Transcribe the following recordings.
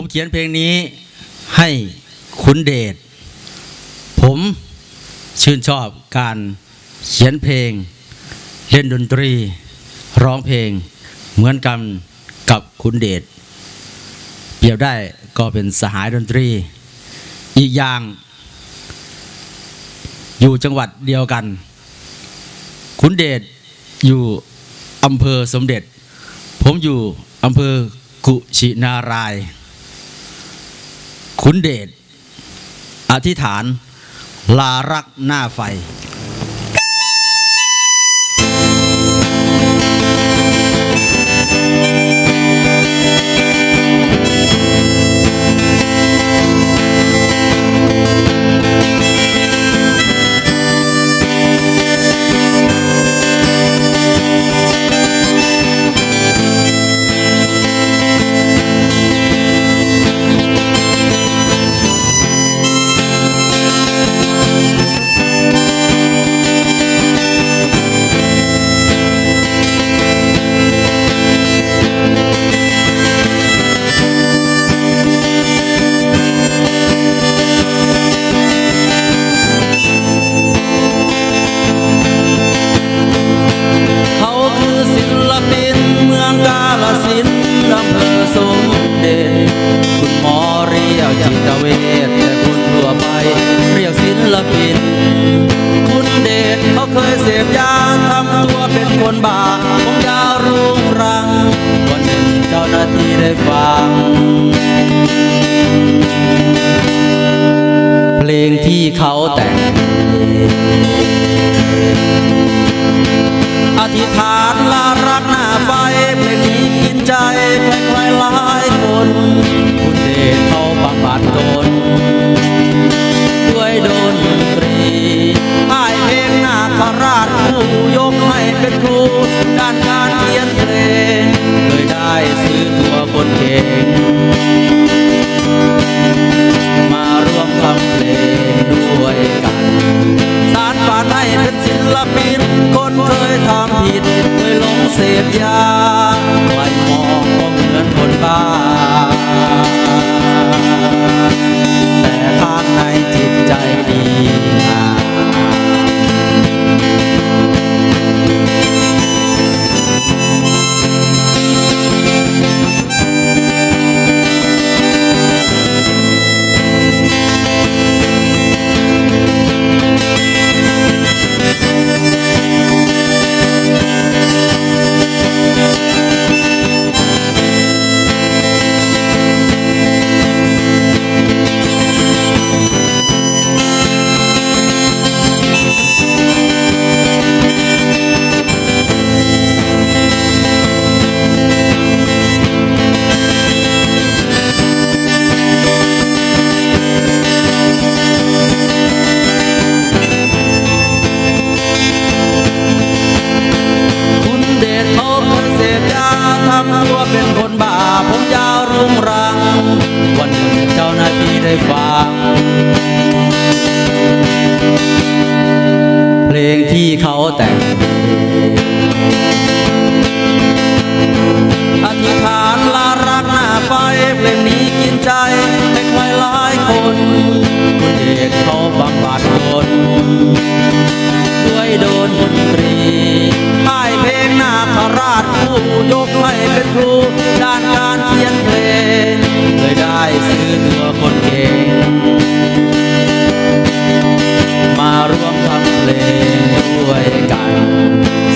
ผมเขียนเพลงนี้ให้คุณเดช ผมชื่นชอบการเขียนเพลง เล่นดนตรี ร้องเพลง เหมือนกันกับคุณเดช เปรียบได้ก็เป็นสหายดนตรี อีกอย่าง อยู่จังหวัดเดียวกันคุณเดชอยู่อำเภอสมเด็จ ผมอยู่อำเภอกุชินาราย คุนเดช อธิษฐาน ลารักหน้าไฟ ลปิน คุณเดชเขาเคยเสพยาทำตัวเป็นคนบ้าผมยาวรุงรัง วันหนึ่งเจ้าหน้าที่ได้ฟัง เพลงที่เขาแต่ง ศิลปิน คนเคยทำผิดเคยหลงเสพยาไม่มองก็เหมือนคนบ้า รุงรัง วันหนึ่งเจ้าหน้าที่ได้ฟัง เพลงที่เขาแต่งอธิษฐานลารักหน้าไฟเพลงนี้กินใจให้ใครหลายคนคุณเดชเขาบำบัดคนด้วยโดนดนตรีค่ายเพลงนาคราชผู้ยกให้เป็นครูด้านการ ได้ซื้อตัวคนเก่ง มาร่วมทำเพลงด้วยกัน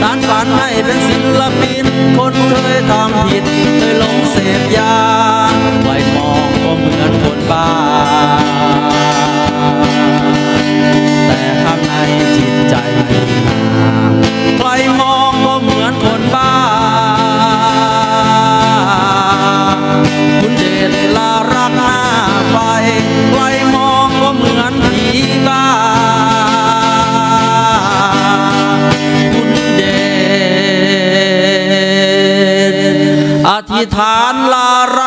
สารฝันให้เป็นศิลปิน คนเคยทำผิดเคยหลงเสพยาไว้มองก็เหมือนคนบ้า ธิษฐานลาร